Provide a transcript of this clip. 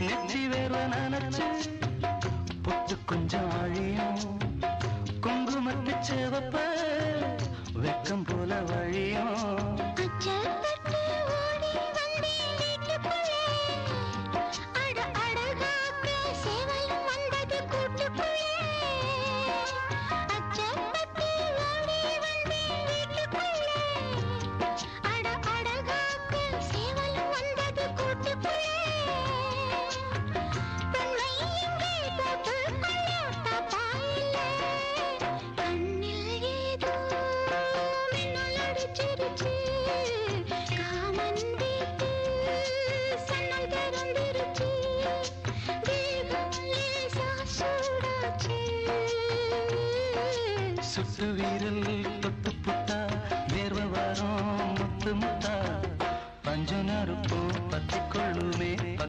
நெச்சி வேர்வ நனைச்சு பொட்டு கொஞ்சம் அழியும். குங்குமத்து சேவப்ப வெக்கம் போல வழியும். பிடிச்சிருச்சு காமன் வீட்டு சன்னல் திறந்திருச்சு சுட்டு வீரல்